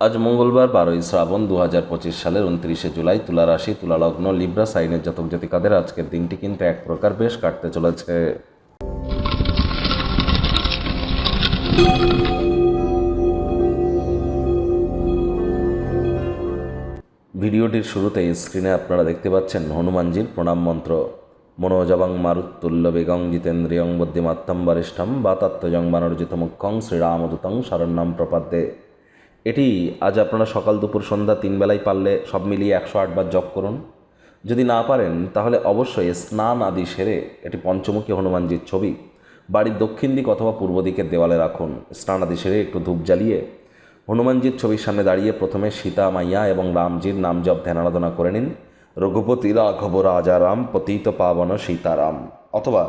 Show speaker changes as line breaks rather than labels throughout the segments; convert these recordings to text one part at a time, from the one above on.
আজ মঙ্গলবার বারোই শ্রাবণ দু হাজার পঁচিশ সালের উনত্রিশে জুলাই তুলা রাশি, তুলা লগ্ন, লিব্রা, সাইনের জাতক জাতিকাদের আজকের দিনটি কিন্তু এক প্রকার বেশ কাটতে চলেছে। ভিডিওটির শুরুতেই স্ক্রিনে আপনারা দেখতে পাচ্ছেন হনুমানজির প্রণাম মন্ত্র। মনোজবাং মারুত্তুল্য বেগং জিতেন্দ্রিয়ং বুদ্ধিমাত্তম বরিষ্ঠম বাতাত্মজং বানর্জিত মুখ্যং শ্রীরামদূতং শরণ্যম প্রপাদ্যে। এটি আজ আপনারা সকাল দুপুর সন্ধ্যা তিন বেলায় পারলে সব মিলিয়ে একশো আটবার জপ করুন। যদি না পারেন, তাহলে অবশ্যই স্নান আদি সেরে এটি পঞ্চমুখী হনুমানজির ছবি, বাড়ির দক্ষিণ দিক অথবা পূর্ব দিকের দেওয়ালে রাখুন। স্নান আদি সেরে একটু ধূপ জ্বালিয়ে হনুমানজির ছবির সামনে দাঁড়িয়ে প্রথমে সীতা, মাইয়া এবং রামজির নাম জপ ধ্যান আরাধনা করে নিন। রঘুপতি রাঘব, রাজা রাম, পতিত পাবন সীতারাম অথবা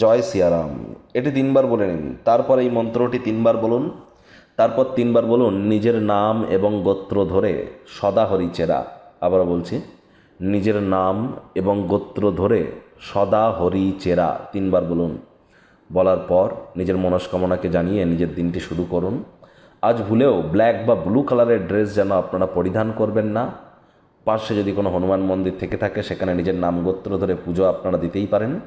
জয় সিয়ারাম। এটি তিনবার বলে নিন। তারপর এই মন্ত্রটি তিনবার বলুন। তারপর তিনবার বলুন, নিজের নাম এবং গোত্র ধরে সদা হরি চেরা। আবারও বলছি, নিজের নাম এবং গোত্র ধরে সদা হরি চেরা। তিনবার বলুন। বলার পর নিজের মনস্কামনাকে জানিয়ে নিজের দিনটি শুরু করুন। আজ ভুলেও ব্ল্যাক বা ব্লু কালারের ড্রেস যেন আপনারা পরিধান করবেন না। পাশে যদি কোনো হনুমান মন্দির থেকে থাকে, সেখানে নিজের নাম গোত্র ধরে পুজো আপনারা দিতেই পারেন।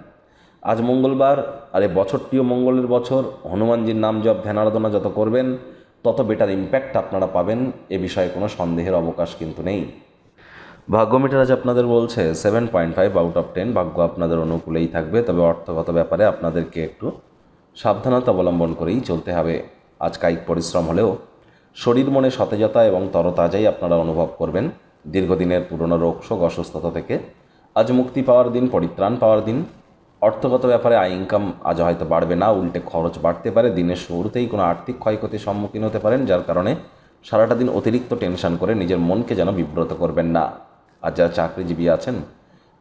আজ মঙ্গলবার, আর এই বছরটিও মঙ্গলের বছর। হনুমানজির নাম জপ, ধ্যান, আরাধনা যত করবেন তত বেটার ইম্প্যাক্ট আপনারা পাবেন, এ বিষয়ে কোনো সন্দেহের অবকাশ কিন্তু নেই। ভাগ্যমিটার আজ আপনাদের বলছে seven point five out of ten ভাগ্য আপনাদের অনুকূলেই থাকবে, তবে অর্থগত ব্যাপারে আপনাদেরকে একটু সাবধানতা অবলম্বন করেই চলতে হবে। আজ কায়িক পরিশ্রম হলেও শরীর মনে সতেজতা এবং তরতাজাই আপনারা অনুভব করবেন। দীর্ঘদিনের পুরনো রোগ, শোক, অসুস্থতা থেকে আজ মুক্তি পাওয়ার দিন, পরিত্রাণ পাওয়ার দিন অর্থগত ব্যাপারে আয় ইনকাম আজ হয়তো বাড়বে না, উল্টে খরচ বাড়তে পারে, দিনের শুরুতেই কোনো আর্থিক ক্ষয়ক্ষতির সম্মুখীন হতে পারেন, যার কারণে সারাটা দিন অতিরিক্ত টেনশন করে নিজের মনকে যেন বিব্রত করবেন না। আর যারা চাকরিজীবী আছেন,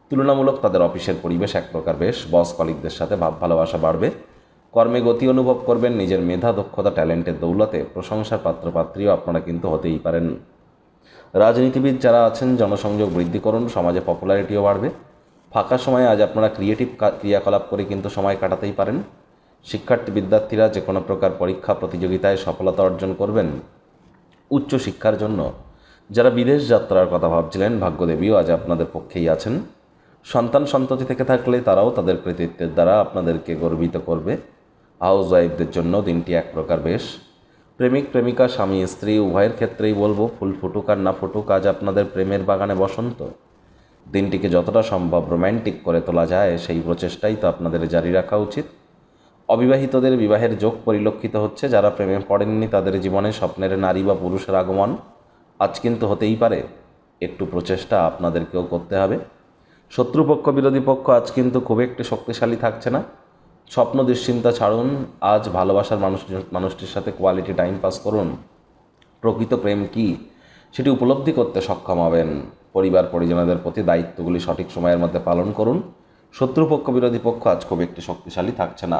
তুলনামূলক তাদের অফিসের পরিবেশ এক প্রকার বেশ বস কলিকদের সাথে ভাব ভালোবাসা বাড়বে, কর্মে গতি অনুভব করবেন, নিজের মেধা, দক্ষতা ট্যালেন্টের দৌলতে প্রশংসার পাত্রপাত্রীও আপনারা কিন্তু হতেই পারেন। রাজনীতিবিদ যারা আছেন, জনসংযোগ বৃদ্ধি করুন, সমাজে পপুলারিটিও বাড়বে ফাঁকা সময়ে আজ আপনারা ক্রিয়েটিভ ক্রিয়াকলাপ করে কিন্তু সময় কাটাতেই পারেন। শিক্ষার্থী বিদ্যার্থীরা যে কোনো প্রকার পরীক্ষা প্রতিযোগিতায় সফলতা অর্জন করবেন উচ্চ শিক্ষার জন্য। যারা বিদেশ যাত্রার কথা ভাবছিলেন, ভাগ্যদেবীও আজ আপনাদের পক্ষেই আছেন। সন্তান সন্ততি থেকে থাকলে তারাও তাদের কৃতিত্বের দ্বারা আপনাদেরকে গর্বিত করবে। হাউস ওয়াইফদের জন্য দিনটি এক প্রকার বেশ। প্রেমিক, প্রেমিকা, স্বামী, স্ত্রী, উভয়ের ক্ষেত্রেই বলব, ফুল ফুটুক আর না ফুটুক, আজ আপনাদের প্রেমের বাগানে বসন্ত। দিনটিকে যতটা সম্ভব রোম্যান্টিক করে তোলা যায়, সেই প্রচেষ্টাই তো আপনাদের জারি রাখা উচিত। অবিবাহিতদের বিবাহের যোগ পরিলক্ষিত হচ্ছে, যারা প্রেমে পড়েননি তাদের জীবনে স্বপ্নের নারী বা পুরুষের আগমন। আজ কিন্তু হতেই পারে, একটু প্রচেষ্টা আপনাদেরকেও করতে হবে। শত্রুপক্ষ, বিরোধী পক্ষ আজ কিন্তু খুব একটি শক্তিশালী থাকছে না। স্বপ্ন দুশ্চিন্তা ছাড়ুন, আজ ভালোবাসার মানুষ, মানুষটির সাথে কোয়ালিটি টাইম পাস করুন। প্রকৃত প্রেম কি? সেটি উপলব্ধি করতে সক্ষম হবেন। পরিবার পরিজনদের প্রতি দায়িত্বগুলি সঠিক সময়ের মধ্যে পালন করুন। শত্রুপক্ষ বিরোধী পক্ষ আজ খুব একটি শক্তিশালী থাকছে না।